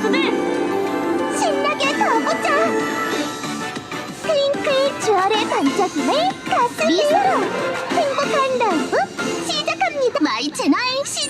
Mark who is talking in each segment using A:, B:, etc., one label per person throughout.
A: 선수들 신나게 가보자. 트윙클 주얼의 반짝임을 가슴 미소로 행복한 라이브 시작합니다. 마이 채널. 라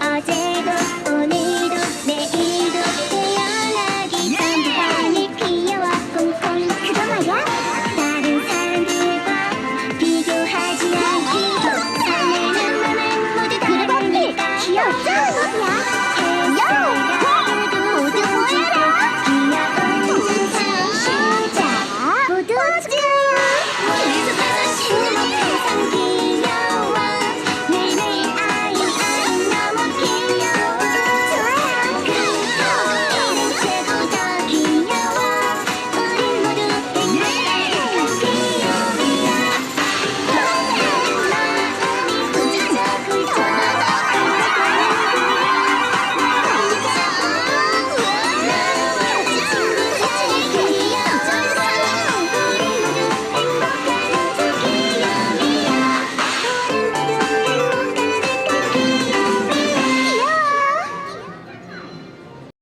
B: 어제도 오늘도 내일도 태어나기 전부 많이 귀여워 꼼꼼 그거 말야. 다른 사람들과 비교하지 않기로 사내는 그래 봤니 귀엽죠?